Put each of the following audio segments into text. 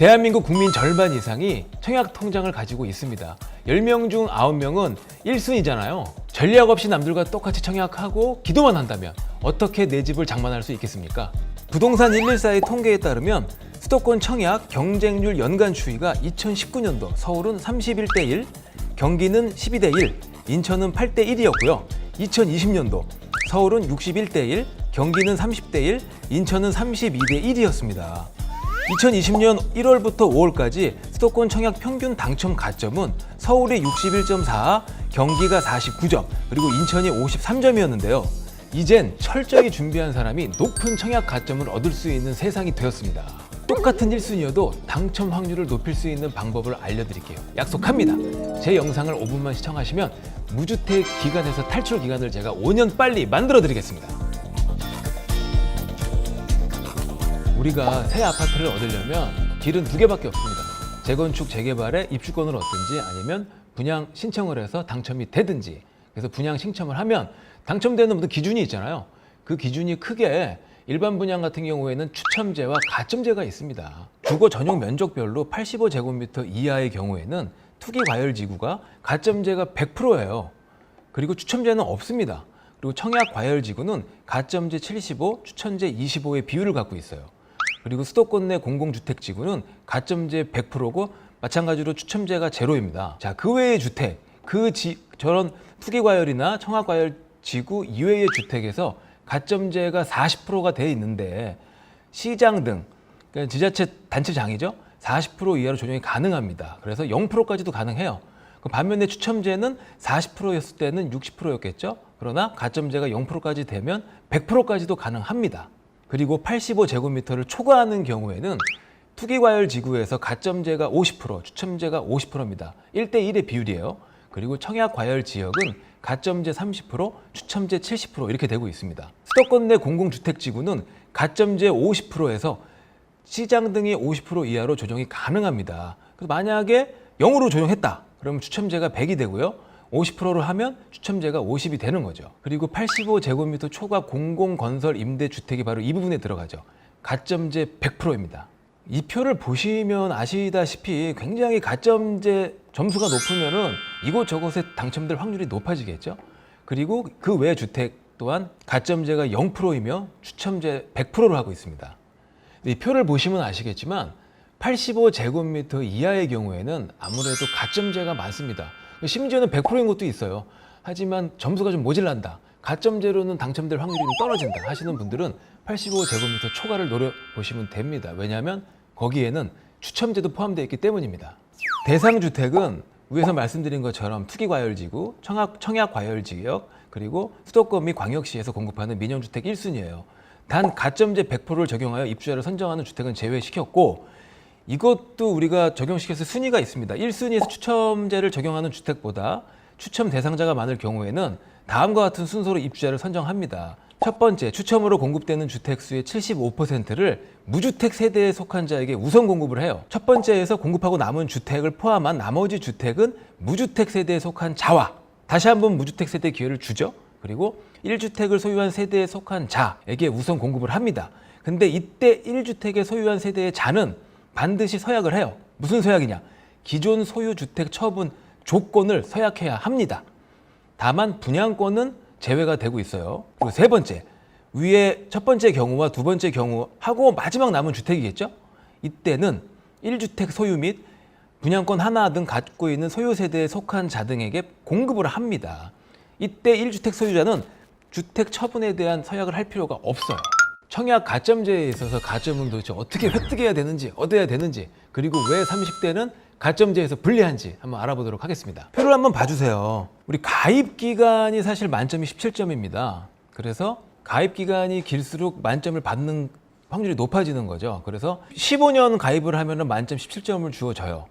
대한민국 국민 절반 이상이 청약 통장을 가지고 있습니다. 10명 중 9명은 1순위잖아요. 전략 없이 남들과 똑같이 청약하고 기도만 한다면 어떻게 내 집을 장만할 수 있겠습니까? 부동산 114의 통계에 따르면 수도권 청약 경쟁률 연간 추이가 2019년도 서울은 31대 1, 경기는 12대 1, 인천은 8대 1이었고요. 2020년도 서울은 61대 1, 경기는 30대 1, 인천은 32대 1이었습니다. 2020년 1월부터 5월까지 수도권 청약 평균 당첨 가점은 서울이 61.4, 경기가 49점, 그리고 인천이 53점이었는데요. 이젠 철저히 준비한 사람이 높은 청약 가점을 얻을 수 있는 세상이 되었습니다. 똑같은 1순위여도 당첨 확률을 높일 수 있는 방법을 알려드릴게요. 약속합니다. 제 영상을 5분만 시청하시면 무주택 기간에서 탈출 기간을 제가 5년 빨리 만들어 드리겠습니다. 우리가 새 아파트를 얻으려면 길은 두 개밖에 없습니다. 재건축, 재개발에 입주권을 얻든지 아니면 분양 신청을 해서 당첨이 되든지. 그래서 분양 신청을 하면 당첨되는 무슨 기준이 있잖아요. 그 기준이 크게 일반 분양 같은 경우에는 추첨제와 가점제가 있습니다. 주거 전용 면적별로 85제곱미터 이하의 경우에는 투기 과열 지구가 가점제가 100%예요. 그리고 추첨제는 없습니다. 그리고 청약 과열 지구는 가점제 75, 추천제 25의 비율을 갖고 있어요. 그리고 수도권 내 공공주택 지구는 가점제 100%고 마찬가지로 추첨제가 제로입니다. 자, 그 외의 주택, 그 지, 저런 투기 과열이나 청약 과열 지구 이외의 주택에서 가점제가 40%가 돼 있는데 시장 등 그러니까 지자체 단체장이죠. 40% 이하로 조정이 가능합니다. 그래서 0%까지도 가능해요. 그 반면에 추첨제는 40%였을 때는 60%였겠죠. 그러나 가점제가 0%까지 되면 100%까지도 가능합니다. 그리고 85제곱미터를 초과하는 경우에는 투기과열 지구에서 가점제가 50%, 추첨제가 50%입니다. 1대1의 비율이에요. 그리고 청약과열 지역은 가점제 30%, 추첨제 70% 이렇게 되고 있습니다. 수도권 내 공공주택지구는 가점제 50%에서 시장 등이 50% 이하로 조정이 가능합니다. 그래서 만약에 0으로 조정했다. 그러면 추첨제가 100이 되고요. 50%를 하면 추첨제가 50이 되는 거죠. 그리고 85제곱미터 초과 공공건설 임대주택이 바로 이 부분에 들어가죠. 가점제 100%입니다. 이 표를 보시면 아시다시피 굉장히 가점제 점수가 높으면은 이곳저곳에 당첨될 확률이 높아지겠죠. 그리고 그 외 주택 또한 가점제가 0%이며 추첨제 100%를 하고 있습니다. 이 표를 보시면 아시겠지만 85제곱미터 이하의 경우에는 아무래도 가점제가 많습니다. 심지어는 100%인 것도 있어요. 하지만 점수가 좀 모질란다. 가점제로는 당첨될 확률이 좀 떨어진다 하시는 분들은 85제곱미터 초과를 노려보시면 됩니다. 왜냐하면 거기에는 추첨제도 포함되어 있기 때문입니다. 대상 주택은 위에서 말씀드린 것처럼 투기과열지구, 청약, 청약과열지역, 그리고 수도권 및 광역시에서 공급하는 민영주택 1순위예요. 단 가점제 100%를 적용하여 입주자를 선정하는 주택은 제외시켰고 이것도 우리가 적용시켜서 순위가 있습니다. 1순위에서 추첨제를 적용하는 주택보다 추첨 대상자가 많을 경우에는 다음과 같은 순서로 입주자를 선정합니다. 첫 번째, 추첨으로 공급되는 주택 수의 75%를 무주택 세대에 속한 자에게 우선 공급을 해요. 첫 번째에서 공급하고 남은 주택을 포함한 나머지 주택은 무주택 세대에 속한 자와 다시 한번 무주택 세대 기회를 주죠. 그리고 1주택을 소유한 세대에 속한 자에게 우선 공급을 합니다. 근데 이때 1주택에 소유한 세대의 자는 반드시 서약을 해요. 무슨 서약이냐? 기존 소유 주택 처분 조건을 서약해야 합니다. 다만 분양권은 제외가 되고 있어요. 그리고 세 번째, 위에 첫 번째 경우와 두 번째 경우하고 마지막 남은 주택이겠죠? 이때는 1주택 소유 및 분양권 하나 등 갖고 있는 소유 세대에 속한 자 등에게 공급을 합니다. 이때 1주택 소유자는 주택 처분에 대한 서약을 할 필요가 없어요. 청약 가점제에 있어서 가점은 도대체 어떻게 획득해야 되는지, 얻어야 되는지, 그리고 왜 30대는 가점제에서 불리한지 한번 알아보도록 하겠습니다. 표를 한번 봐주세요. 우리 가입 기간이 사실 만점이 17점입니다. 그래서 가입 기간이 길수록 만점을 받는 확률이 높아지는 거죠. 그래서 15년 가입을 하면 만점 17점을 주어져요.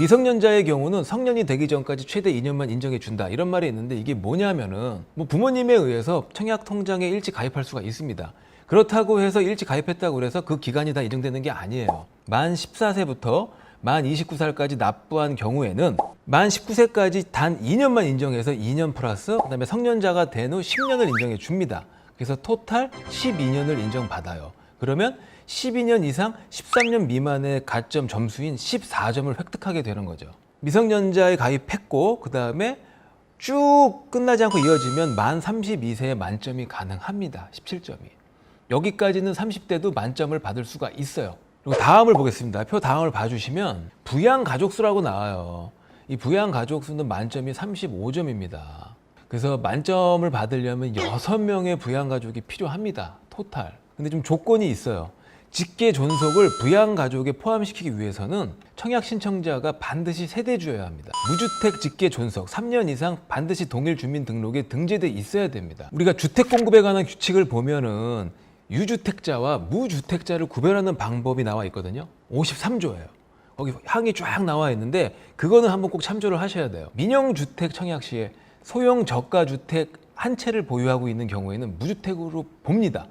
미성년자의 경우는 성년이 되기 전까지 최대 2년만 인정해 준다 이런 말이 있는데 이게 뭐냐면은 뭐 부모님에 의해서 청약 통장에 일찍 가입할 수가 있습니다. 그렇다고 해서 일찍 가입했다고 해서 그 기간이 다 인정되는 게 아니에요. 만 14세부터 만 29살까지 납부한 경우에는 만 19세까지 단 2년만 인정해서 2년 플러스 그다음에 성년자가 된 후 10년을 인정해 줍니다. 그래서 토탈 12년을 인정받아요. 그러면 12년 이상 13년 미만의 가점 점수인 14점을 획득하게 되는 거죠. 미성년자에 가입했고 그 다음에 쭉 끝나지 않고 이어지면 만 32세에 만점이 가능합니다. 17점이. 여기까지는 30대도 만점을 받을 수가 있어요. 그리고 다음을 보겠습니다. 표 다음을 봐주시면 부양 가족수라고 나와요. 이 부양 가족수는 만점이 35점입니다. 그래서 만점을 받으려면 6명의 부양 가족이 필요합니다. 토탈. 근데 좀 조건이 있어요. 직계 존속을 부양 가족에 포함시키기 위해서는 청약 신청자가 반드시 세대주여야 합니다. 무주택 직계 존속 3년 이상 반드시 동일 주민 등록에 등재돼 있어야 됩니다. 우리가 주택 공급에 관한 규칙을 보면은 유주택자와 무주택자를 구별하는 방법이 나와 있거든요. 53조예요. 거기 항이 쫙 나와 있는데 그거는 한번 꼭 참조를 하셔야 돼요. 민영주택 청약 시에 소형 저가 주택 한 채를 보유하고 있는 경우에는 무주택으로 봅니다.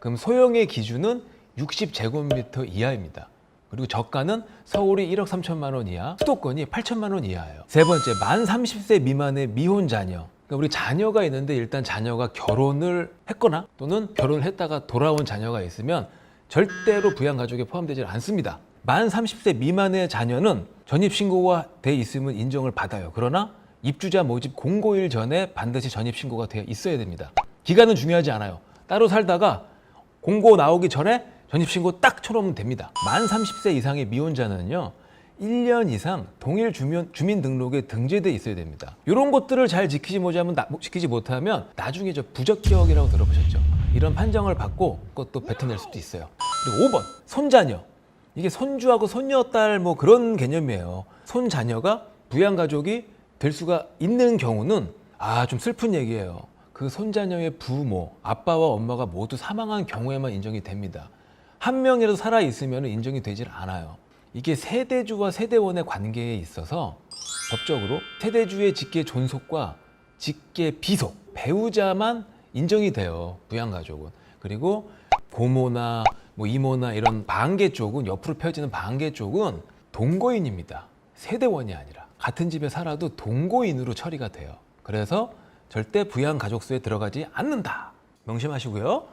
그럼 소형의 기준은 60제곱미터 이하입니다. 그리고 저가는 서울이 1억 3천만 원 이하, 수도권이 8천만 원 이하예요. 세 번째, 만 30세 미만의 미혼 자녀. 그러니까 우리 자녀가 있는데 일단 자녀가 결혼을 했거나 또는 결혼을 했다가 돌아온 자녀가 있으면 절대로 부양 가족에 포함되지 않습니다. 만 30세 미만의 자녀는 전입 신고가 돼 있으면 인정을 받아요. 그러나 입주자 모집 공고일 전에 반드시 전입 신고가 되어 있어야 됩니다. 기간은 중요하지 않아요. 따로 살다가 공고 나오기 전에 전입신고 딱 쳐놓으면 됩니다. 만 30세 이상의 미혼자는요, 1년 이상 동일 주민, 주민등록에 등재돼 있어야 됩니다. 이런 것들을 잘 지키지 못하면, 나- 지키지 못하면 나중에 저 부적격이라고 들어보셨죠? 이런 판정을 받고 그것도 뱉어낼 수도 있어요. 그리고 5번, 손자녀. 이게 손주하고 손녀딸 뭐 그런 개념이에요. 손자녀가 부양가족이 될 수가 있는 경우는 아, 좀 슬픈 얘기예요. 그 손자녀의 부모, 아빠와 엄마가 모두 사망한 경우에만 인정이 됩니다. 한 명이라도 살아 있으면 인정이 되질 않아요. 이게 세대주와 세대원의 관계에 있어서 법적으로 세대주의 직계 존속과 직계 비속 배우자만 인정이 돼요. 부양가족은. 그리고 고모나 뭐 이모나 이런 반계 쪽은 옆으로 펴지는 반계 쪽은 동거인입니다. 세대원이 아니라 같은 집에 살아도 동거인으로 처리가 돼요. 그래서 절대 부양 가족수에 들어가지 않는다. 명심하시고요.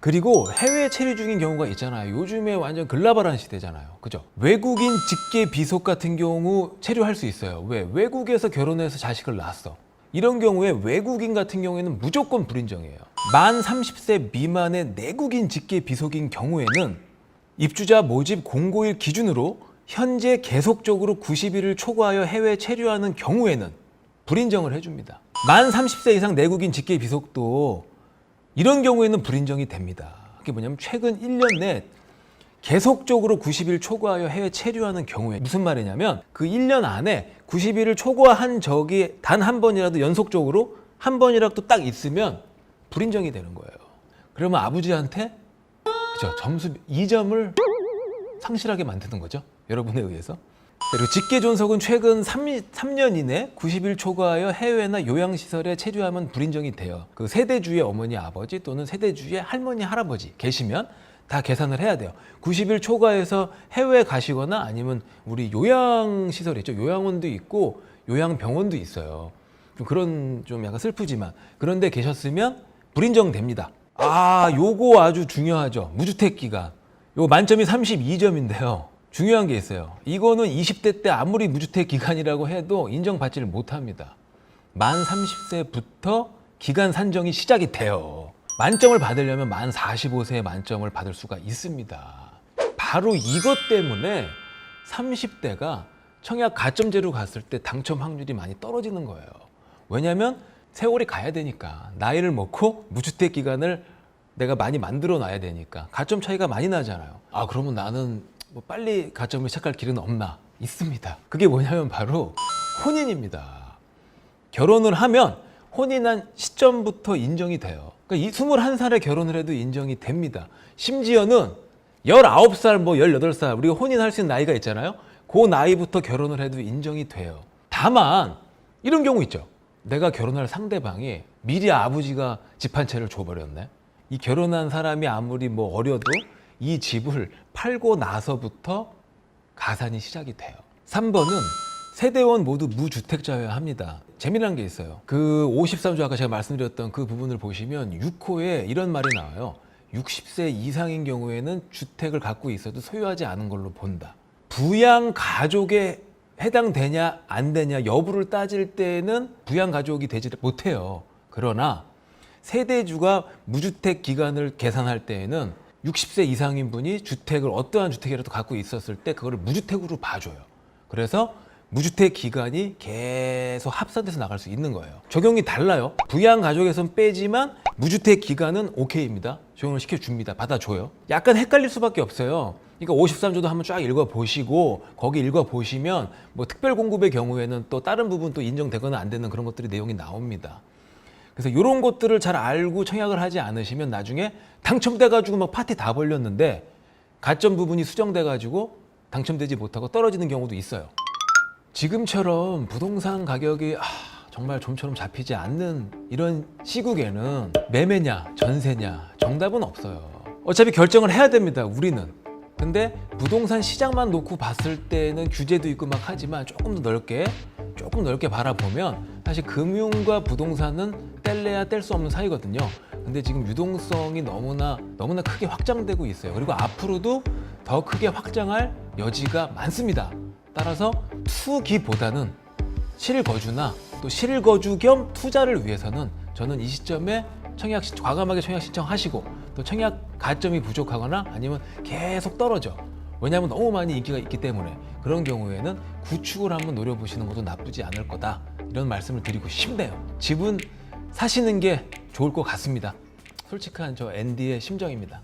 그리고 해외 체류 중인 경우가 있잖아요. 요즘에 완전 글라바란 시대잖아요. 그죠? 외국인 직계 비속 같은 경우 체류할 수 있어요. 왜? 외국에서 결혼해서 자식을 낳았어. 이런 경우에 외국인 같은 경우에는 무조건 불인정이에요. 만 30세 미만의 내국인 직계 비속인 경우에는 입주자 모집 공고일 기준으로 현재 계속적으로 90일을 초과하여 해외 체류하는 경우에는 불인정을 해줍니다. 만 30세 이상 내국인 직계 비속도 이런 경우에는 불인정이 됩니다. 그게 뭐냐면 최근 1년 내 계속적으로 90일 초과하여 해외 체류하는 경우에 무슨 말이냐면 그 1년 안에 90일을 초과한 적이 단 한 번이라도 연속적으로 한 번이라도 딱 있으면 불인정이 되는 거예요. 그러면 아버지한테 그죠 점수 2점을 상실하게 만드는 거죠. 여러분에 의해서. 그리고 직계 존속은 최근 3, 년 이내 90일 초과하여 해외나 요양시설에 체류하면 불인정이 돼요. 그 세대주의 어머니, 아버지 또는 세대주의 할머니, 할아버지 계시면 다 계산을 해야 돼요. 90일 초과해서 해외 가시거나 아니면 우리 요양시설 있죠. 요양원도 있고 요양병원도 있어요. 좀 그런 좀 약간 슬프지만 그런데 계셨으면 불인정됩니다. 아, 요거 아주 중요하죠. 무주택 기간. 요 만점이 32점인데요. 중요한 게 있어요. 이거는 20대 때 아무리 무주택 기간이라고 해도 인정받지를 못합니다. 만 30세부터 기간 산정이 시작이 돼요. 만점을 받으려면 만 45세에 만점을 받을 수가 있습니다. 바로 이것 때문에 30대가 청약 가점제로 갔을 때 당첨 확률이 많이 떨어지는 거예요. 왜냐하면 세월이 가야 되니까 나이를 먹고 무주택 기간을 내가 많이 만들어 놔야 되니까 가점 차이가 많이 나잖아요. 아 그러면 나는 뭐 빨리 가점을 시작할 길은 없나? 있습니다. 그게 뭐냐면 바로 혼인입니다. 결혼을 하면 혼인한 시점부터 인정이 돼요. 그러니까 이 21살에 결혼을 해도 인정이 됩니다. 심지어는 19살, 뭐 18살, 우리가 혼인할 수 있는 나이가 있잖아요. 그 나이부터 결혼을 해도 인정이 돼요. 다만, 이런 경우 있죠. 내가 결혼할 상대방이 미리 아버지가 집 한 채를 줘버렸네. 이 결혼한 사람이 아무리 뭐 어려도 이 집을 팔고 나서부터 가산이 시작이 돼요. 3번은 세대원 모두 무주택자여야 합니다. 재미난 게 있어요. 그 53조 아까 제가 말씀드렸던 그 부분을 보시면 6호에 이런 말이 나와요. 60세 이상인 경우에는 주택을 갖고 있어도 소유하지 않은 걸로 본다. 부양 가족에 해당되냐 안 되냐 여부를 따질 때는 부양 가족이 되지 못해요. 그러나 세대주가 무주택 기간을 계산할 때에는 60세 이상인 분이 주택을 어떠한 주택이라도 갖고 있었을 때 그거를 무주택으로 봐줘요. 그래서 무주택 기간이 계속 합산돼서 나갈 수 있는 거예요. 적용이 달라요. 부양 가족에선 빼지만 무주택 기간은 오케이입니다. 적용을 시켜줍니다. 받아줘요. 약간 헷갈릴 수밖에 없어요. 그러니까 53조도 한번 쫙 읽어보시고 거기 읽어보시면 뭐 특별 공급의 경우에는 또 다른 부분 또 인정되거나 안 되는 그런 것들이 내용이 나옵니다. 그래서 이런 것들을 잘 알고 청약을 하지 않으시면 나중에 당첨돼가지고 막 파티 다 벌렸는데 가점 부분이 수정돼가지고 당첨되지 못하고 떨어지는 경우도 있어요. 지금처럼 부동산 가격이 아, 정말 좀처럼 잡히지 않는 이런 시국에는 매매냐 전세냐 정답은 없어요. 어차피 결정을 해야 됩니다. 우리는. 근데 부동산 시장만 놓고 봤을 때는 규제도 있고 막 하지만 조금 더 넓게 조금 넓게 바라보면 사실 금융과 부동산은 뗄래야 뗄 수 없는 사이거든요. 근데 지금 유동성이 너무나 너무나 크게 확장되고 있어요. 그리고 앞으로도 더 크게 확장할 여지가 많습니다. 따라서 투기보다는 실거주나 또 실거주 겸 투자를 위해서는 저는 이 시점에 청약 신- 과감하게 청약 신청하시고 또 청약 가점이 부족하거나 아니면 계속 떨어져 왜냐하면 너무 많이 인기가 있기 때문에 그런 경우에는 구축을 한번 노려보시는 것도 나쁘지 않을 거다. 이런 말씀을 드리고 싶네요. 집은 사시는 게 좋을 것 같습니다. 솔직한 저 앤디의 심정입니다